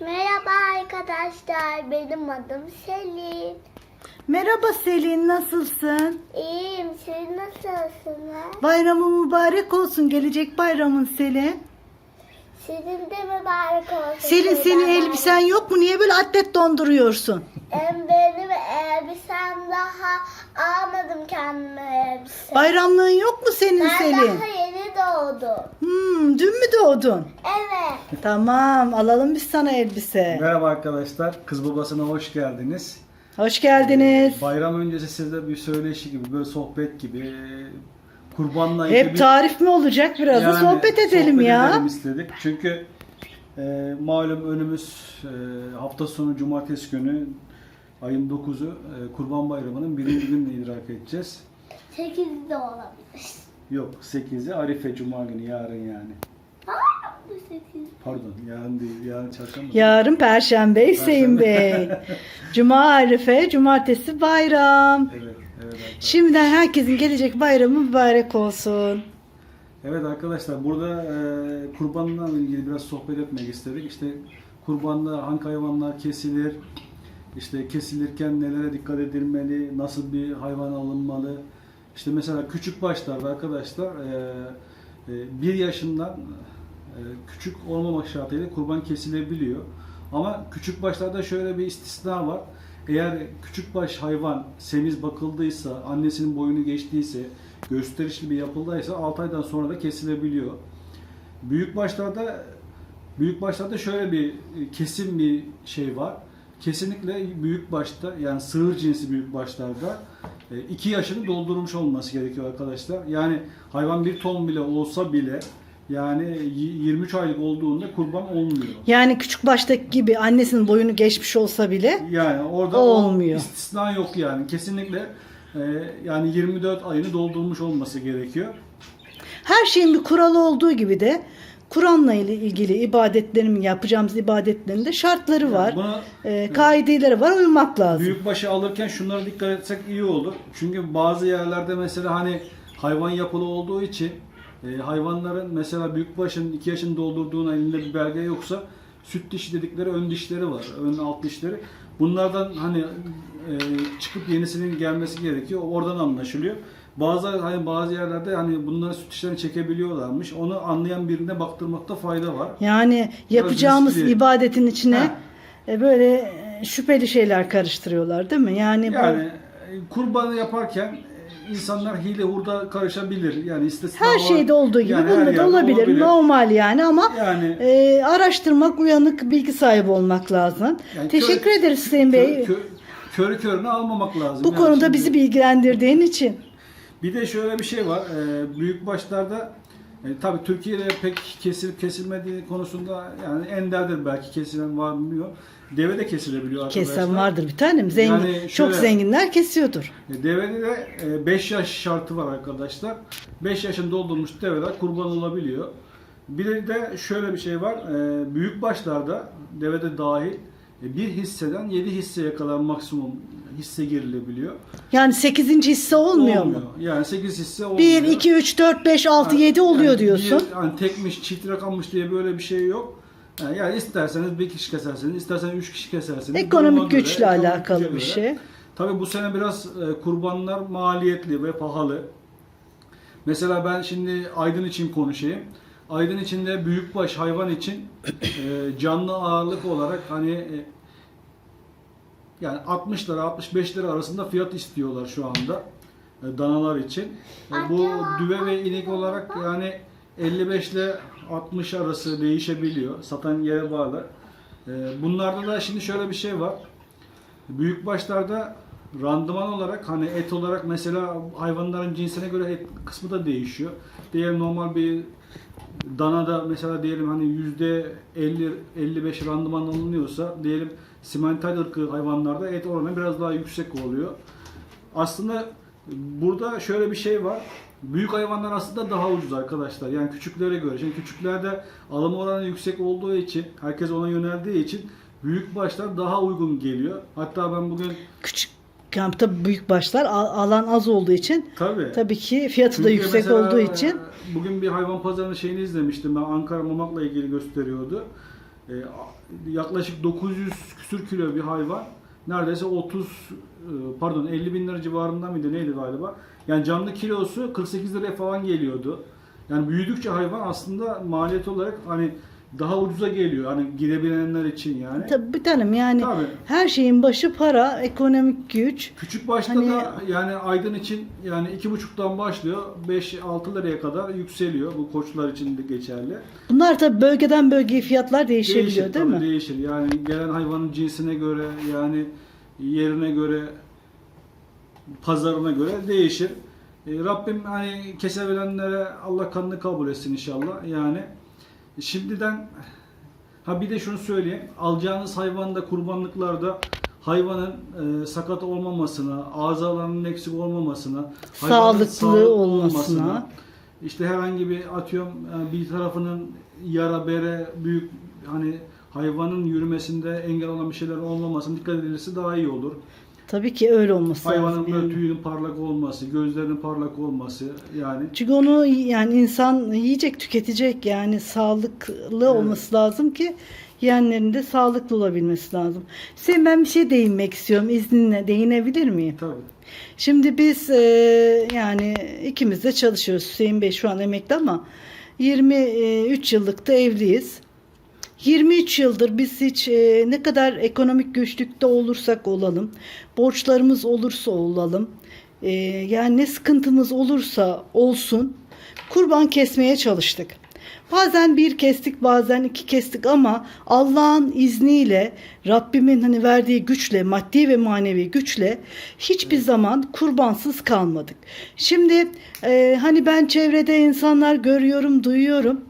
Merhaba arkadaşlar, benim adım Selin. Merhaba Selin nasılsın? İyiyim, siz nasılsınız? Bayramın mübarek olsun gelecek bayramın Selin. Sizin de mübarek olsun. Selin senin elbisen yok mu? Niye böyle atlet donduruyorsun? Benim elbisem daha almadım kendime elbise. Bayramlığın yok mu senin ben Selin? daha doğdum. Hmm, dün mü doğdun? Evet. Tamam alalım biz sana elbise. Merhaba arkadaşlar, Kız Babası'na hoş geldiniz. Hoş geldiniz. Bayram öncesi sizde bir söyleşi gibi, böyle sohbet gibi, kurbanla ilgili Hep tarif mi olacak biraz da yani sohbet edelim sohbet ya. edelim istedik. Çünkü e, malum önümüz e, hafta sonu cumartesi günü ayın 9'u e, Kurban Bayramı'nın birinci gününü idrak edeceğiz. Sekiz de olabilir. Yok 8'i Arife Cuma günü yarın yani. Var mı sekiz? Pardon yarın değil, yarın çarşamba. Yarın Perşembe Hüseyin Bey. Cuma Arife, Cumartesi bayram. Evet, evet arkadaşlar. Şimdiden herkesin gelecek bayramı mübarek olsun. Evet arkadaşlar burada e, kurbanla ilgili biraz sohbet etmek istedik. İşte kurbanda hangi hayvanlar kesilir, işte kesilirken nelere dikkat edilmeli, nasıl bir hayvan alınmalı. İşte mesela küçük başlarda arkadaşlar bir yaşından küçük olmamak şartıyla kurban kesilebiliyor. Ama küçük başlarda şöyle bir istisna var. Eğer küçük baş hayvan semiz bakıldıysa, annesinin boyunu geçtiyse, gösterişli bir yapıldaysa 6 aydan sonra da kesilebiliyor. Büyük başlarda büyük başlarda şöyle bir kesin bir şey var. Kesinlikle büyük başta yani sığır cinsi büyük başlarda 2 yaşını doldurmuş olması gerekiyor arkadaşlar. Yani hayvan bir ton bile olsa bile yani y- 23 aylık olduğunda kurban olmuyor. Yani küçük baştaki gibi annesinin boyunu geçmiş olsa bile Yani orada Olmuyor. istisna yok yani. Kesinlikle e, yani 24 ayını doldurmuş olması gerekiyor. her şeyin bir kuralı olduğu gibi de Kur'an'la ilgili ibadetlerin yapacağımız ibadetlerin de şartları var. Buna e, kaideleri var uymak lazım. büyükbaşı alırken şunlara dikkat etsek iyi olur. Çünkü bazı yerlerde mesela hani hayvan yapılı olduğu için e, hayvanların mesela büyükbaşın 2 yaşını doldurduğuna elinde bir belge yoksa süt dişi dedikleri ön dişleri var. Ön alt dişleri. Bunlardan hani e, çıkıp yenisinin gelmesi gerekiyor. Oradan anlaşılıyor. Bazı hani bazı yerlerde hani bunların süt dişlerini çekebiliyorlarmış. Onu anlayan birine baktırmakta fayda var. Yani yapacağımız riskli. ibadetin içine e, böyle e, şüpheli şeyler karıştırıyorlar değil mi? Yani, bu- Yani e, kurbanı yaparken e, insanlar hile hurda karışabilir. Yani istisna her şeyde olduğu gibi Yani bunda da olabilir. Normal yani ama Yani e, araştırmak, uyanık, bilgi sahibi olmak lazım. Yani Teşekkür kör- ederiz Hüseyin Bey. kö, kö, körü körüne almamak lazım. bu Yani konuda şimdi- bizi bilgilendirdiğin için. Bir de şöyle bir şey var. E, büyük başlarda e, tabii Türkiye'de pek kesilip kesilmediği konusunda yani enderdir belki kesilen var mı bilmiyorum. Deve de kesilebiliyor arkadaşlar. Kesen vardır bir tanem. Zengin, Yani çok şöyle- zenginler kesiyordur. E, Devede de 5 yaş şartı var arkadaşlar. 5 yaşını doldurmuş develer kurban olabiliyor. Bir de şöyle bir şey var. e, Büyük başlarda devede dahil e, bir hisseden 7 hisseye kadar maksimum hisse girilebiliyor. Yani 8. hisse olmuyor, mu? Yani 8 hisse olmuyor. 1, 2, 3, 4, 5, 6, 7 oluyor Yani diyorsun. Bir, yani tekmiş, çift rakammış diye böyle bir şey yok. Yani, yani isterseniz bir kişi kesersiniz, isterseniz üç kişi kesersiniz. Ekonomik göre, güçle ekonomik alakalı bir göre. şey. Tabii bu sene biraz e, kurbanlar maliyetli ve pahalı. Mesela ben şimdi Aydın için konuşayım. Aydın içinde büyükbaş hayvan için e, canlı ağırlık olarak hani e, yani 60 lira 65 lira arasında fiyat istiyorlar şu anda e, danalar için. E, bu düve ve inek olarak yani 55 ile 60 arası değişebiliyor. Satan yere bağlı. E, bunlarda da şimdi şöyle bir şey var. Büyük başlarda randıman olarak hani et olarak mesela hayvanların cinsine göre et kısmı da değişiyor. Diyelim normal bir danada mesela diyelim hani yüzde 50 55 randıman alınıyorsa diyelim simental ırkı hayvanlarda et oranı biraz daha yüksek oluyor. Aslında burada şöyle bir şey var. Büyük hayvanlar aslında daha ucuz arkadaşlar. Yani küçüklere göre. Şimdi küçüklerde alım oranı yüksek olduğu için, herkes ona yöneldiği için büyük başlar daha uygun geliyor. Hatta ben bugün Küçük kampta büyük başlar al- alan az olduğu için tabii tabii ki fiyatı da Çünkü yüksek mesela, olduğu için e, bugün bir hayvan pazarının şeyini izlemiştim ben Ankara Mamak'la ilgili gösteriyordu. E, yaklaşık 900 küsür kilo bir hayvan. Neredeyse 30 e, pardon 50 bin lira civarında mıydı neydi galiba. Yani canlı kilosu 48 liraya falan geliyordu. Yani büyüdükçe hayvan aslında maliyet olarak hani daha ucuza geliyor. Hani gidebilenler için yani. Tabii tanem yani Tabii. her şeyin başı para, ekonomik güç. Küçük başta Hani- da yani Aydın için yani iki buçuktan başlıyor 5-6 liraya kadar yükseliyor. Bu koçlar için de geçerli. Bunlar tabii bölgeden bölgeye fiyatlar değişebiliyor Değişir, değil tabii mi? Değişir. Yani gelen hayvanın cinsine göre yani yerine göre pazarına göre değişir. E, Rabbim hani kesebilenlere Allah kanını kabul etsin inşallah. Yani şimdiden ha bir de şunu söyleyeyim. Alacağınız hayvanda kurbanlıklarda hayvanın e, sakat olmamasına, azalarının eksik olmamasına, Sağlıklı sağlıklı olmasına. işte herhangi bir atıyorum yani bir tarafının yara bere büyük hani hayvanın yürümesinde engel olan bir şeyler olmamasına dikkat edilirse daha iyi olur. Tabii ki öyle olması Hayvanın lazım. böyle yani. tüyünün parlak olması, gözlerinin parlak olması yani Çünkü onu yani insan yiyecek, tüketecek yani sağlıklı olması lazım ki yiyenlerin de sağlıklı olabilmesi lazım. Hüseyin ben bir şey değinmek istiyorum izninle. Değinebilir miyim? tabii. Şimdi biz e, yani ikimiz de çalışıyoruz. Hüseyin Bey şu an emekli ama 23 yıllık da evliyiz. 23 yıldır biz hiç e, ne kadar ekonomik güçlükte olursak olalım, borçlarımız olursa olalım, e, yani ne sıkıntımız olursa olsun kurban kesmeye çalıştık. Bazen bir kestik, bazen iki kestik ama Allah'ın izniyle, Rabbimin hani verdiği güçle, maddi ve manevi güçle hiçbir zaman kurbansız kalmadık. Şimdi e, hani ben çevrede insanlar görüyorum, duyuyorum.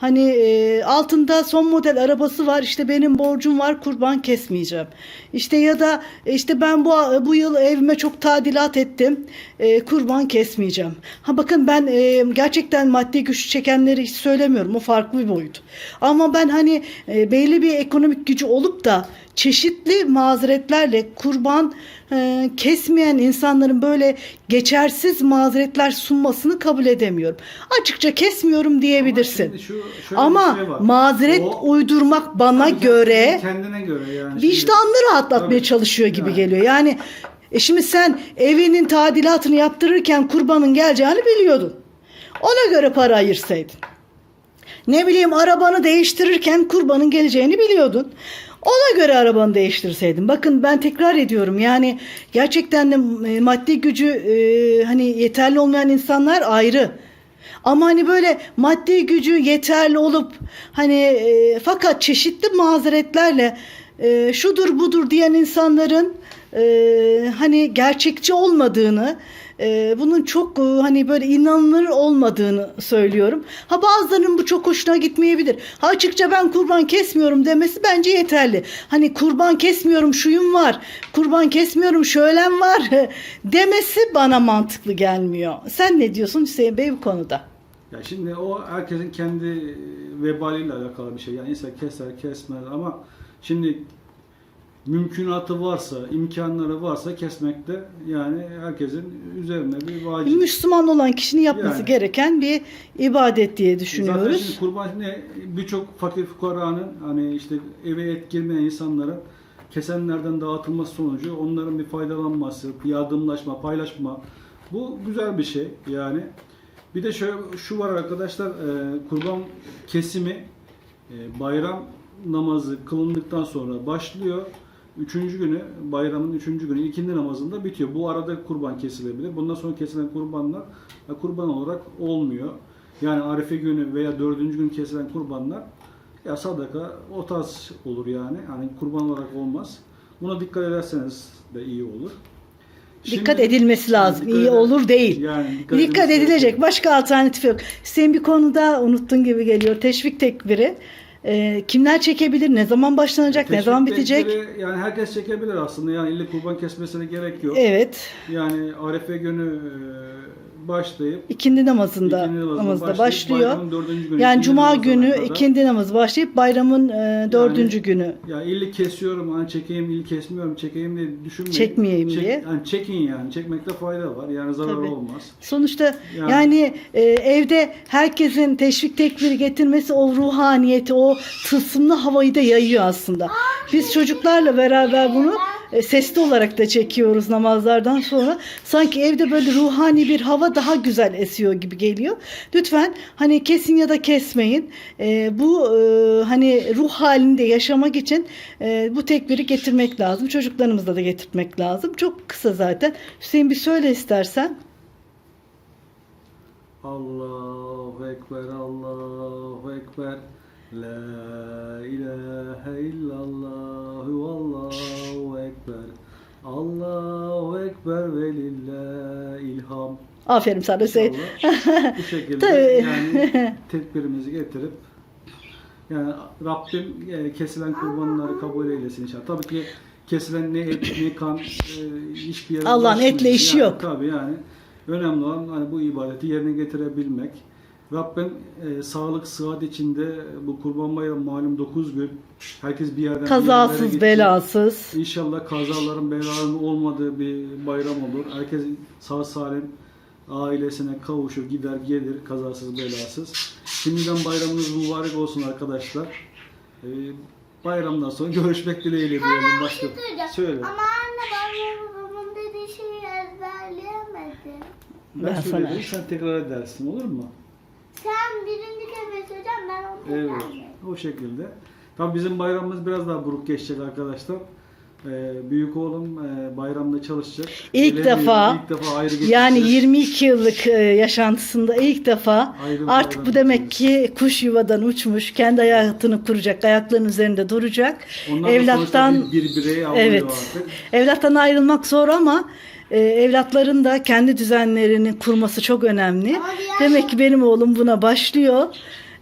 Hani e, altında son model arabası var işte benim borcum var kurban kesmeyeceğim. İşte ya da e, işte ben bu bu yıl evime çok tadilat ettim e, kurban kesmeyeceğim. Ha bakın ben e, gerçekten maddi güç çekenleri hiç söylemiyorum o farklı bir boyut. Ama ben hani e, belli bir ekonomik gücü olup da çeşitli mazeretlerle kurban e, kesmeyen insanların böyle geçersiz mazeretler sunmasını kabul edemiyorum. Açıkça kesmiyorum diyebilirsin. Ama, şu- Ama şey var. mazeret O- uydurmak bana göre kendine göre yani. Vicdanlı rahatlatmaya Tabii. çalışıyor gibi Yani. geliyor. Yani e şimdi sen evinin tadilatını yaptırırken kurbanın geleceğini biliyordun. Ona göre para ayırsaydın. Ne bileyim arabanı değiştirirken kurbanın geleceğini biliyordun. Ona göre arabanı değiştirseydin. Bakın ben tekrar ediyorum yani gerçekten de e, maddi gücü e, hani yeterli olmayan insanlar ayrı. Ama hani böyle maddi gücü yeterli olup hani e, fakat çeşitli mazeretlerle e, şudur budur diyen insanların e, hani gerçekçi olmadığını e, bunun çok e, hani böyle inanılır olmadığını söylüyorum. Ha bazılarının bu çok hoşuna gitmeyebilir. Ha açıkça ben kurban kesmiyorum demesi bence yeterli. Hani kurban kesmiyorum şuyum var. Kurban kesmiyorum şöylem var demesi bana mantıklı gelmiyor. Sen ne diyorsun Hüseyin Bey bu konuda? Ya şimdi o herkesin kendi vebaliyle alakalı bir şey. Yani insan keser kesmez ama şimdi mümkünatı varsa, imkanları varsa kesmekte yani herkesin üzerine bir vacip. Müslüman olan kişinin yapması Yani. gereken bir ibadet diye Zaten düşünüyoruz. şimdi kurban ne birçok fakir fukaranın hani işte eve et girmeyen insanların kesenlerden dağıtılması sonucu onların bir faydalanması, yardımlaşma, paylaşma bu güzel bir şey yani. Bir de şöyle şu var arkadaşlar e, kurban kesimi e, bayram namazı kılındıktan sonra başlıyor. Üçüncü günü, bayramın üçüncü günü ikindi namazında bitiyor. Bu arada kurban kesilebilir. Bundan sonra kesilen kurbanlar e, kurban olarak olmuyor. Yani Arife günü veya dördüncü gün kesilen kurbanlar ya sadaka o tarz olur yani. Hani kurban olarak olmaz. Buna dikkat ederseniz de iyi olur. Dikkat Şimdi- edilmesi lazım. Dikkat İyi olur değil. Yani Dikkat, edilmesi edilecek. Başka alternatif yok. Senin bir konuda unuttun gibi geliyor. Teşvik tekbiri. Ee, kimler çekebilir? Ne zaman başlanacak? ne Teşvik zaman bitecek? Yani herkes çekebilir aslında. Yani illa kurban kesmesine gerek yok. Evet. Yani Arefe günü başlayıp İkindi namazında, ikindi namazına namazda başlıyor. dördüncü günü, Yani ikindi cuma namazına günü kadar- ikindi namazı başlayıp bayramın e, dördüncü günü. Ya illi kesiyorum, hani çekeyim, illi kesmiyorum, çekeyim diye düşünmeyin. Çekmeyeyim diye. Yani çekin yani, çekmekte fayda var. Yani zarar Tabii. olmaz. Sonuçta Yani- yani, e, evde herkesin teşvik tekbiri getirmesi o ruhaniyeti, o tılsımlı havayı da yayıyor aslında. Biz çocuklarla beraber bunu e, sesli olarak da çekiyoruz namazlardan sonra. Sanki evde böyle ruhani bir hava daha güzel esiyor gibi geliyor. Lütfen hani kesin ya da kesmeyin. E, bu e, hani ruh halinde yaşamak için e, bu tekbiri getirmek lazım. Çocuklarımızla da getirmek lazım. Çok kısa zaten. Hüseyin bir söyle istersen. Allahu Ekber, Allahu Ekber. La ilahe illallah, Allahu Ekber. Allahu Ekber ve lillahil ham. Aferin sana. İnşallah bu şekilde Tabii. yani tedbirimizi getirip yani Rabbim e, kesilen kurbanları kabul eylesin inşallah. Tabii ki kesilen ne et ne kan e, hiçbir yere Allah'ın etle işi Yani yok. Tabii yani önemli olan hani bu ibadeti yerine getirebilmek. Rabbim e, sağlık, sıhhat içinde bu kurban bayramı malum 9 gün herkes bir yerden bir Kazasız gidecek. belasız. İnşallah kazaların belaların olmadığı bir bayram olur. Herkes sağ salim ailesine kavuşur, gider gelir kazasız belasız. Şimdiden bayramınız mübarek olsun arkadaşlar. Ee, bayramdan sonra görüşmek dileğiyle diyelim. Başka Söyleyeceğim. söyle. Ama anne ben babamın dediği şeyi ezberleyemedim. Ben, Ben söyledim, sen tekrar edersin olur mu? Sen birinci kere söyleyeceğim ben onu Evet. O şekilde. Tabii bizim bayramımız biraz daha buruk geçecek arkadaşlar. Ee, büyük oğlum e, bayramda çalışacak. İlk Gelemiyor. defa, İlk defa ayrı Yani geçeceğiz. 22 yıllık e, yaşantısında ilk defa Ayrı bir artık bayram bu demek ki kuş yuvadan uçmuş, kendi hayatını kuracak, ayaklarının üzerinde duracak. Ondan da Evlattan bir, bir birey evet. artık. Evlattan ayrılmak zor ama e, evlatların da kendi düzenlerini kurması çok önemli. Demek ki benim oğlum buna başlıyor.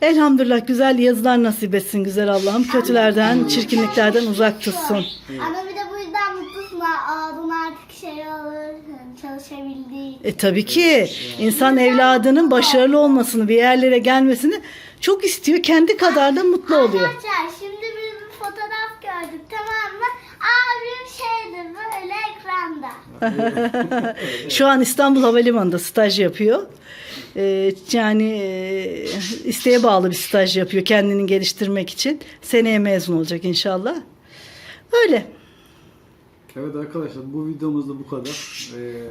Elhamdülillah güzel yazılar nasip etsin güzel Allah'ım. Kötülerden, çirkinliklerden uzak tutsun. Ama bir de bu yüzden mutlusun. Ağzın artık şey olur. Çalışabildiği için. E tabii ki insan evladının başarılı olmasını, bir yerlere gelmesini çok istiyor. Kendi kadar da mutlu oluyor. Arkadaşlar şimdi biz bir fotoğraf gördük tamam mı? Abim şeydi böyle ekranda. Şu an İstanbul Havalimanı'nda staj yapıyor. Ee, yani e, isteğe bağlı bir staj yapıyor kendini geliştirmek için. Seneye mezun olacak inşallah. Öyle. Evet arkadaşlar bu videomuz da bu kadar. Ee,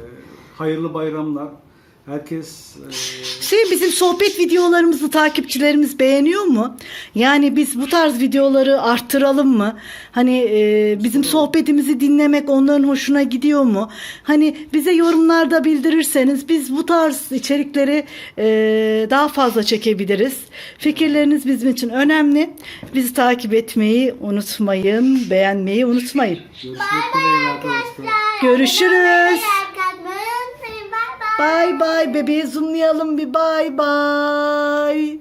hayırlı bayramlar. Herkes e, Hüseyin bizim sohbet videolarımızı takipçilerimiz beğeniyor mu? Yani biz bu tarz videoları arttıralım mı? Hani e, bizim sohbetimizi dinlemek onların hoşuna gidiyor mu? Hani bize yorumlarda bildirirseniz biz bu tarz içerikleri e, daha fazla çekebiliriz. Fikirleriniz bizim için önemli. Bizi takip etmeyi unutmayın, beğenmeyi unutmayın. görüşmek dileğiyle arkadaşlar. Görüşürüz. Kalkmayı unutmayın. Bay bay. Bay bay bebeği zoomlayalım bir bay bay.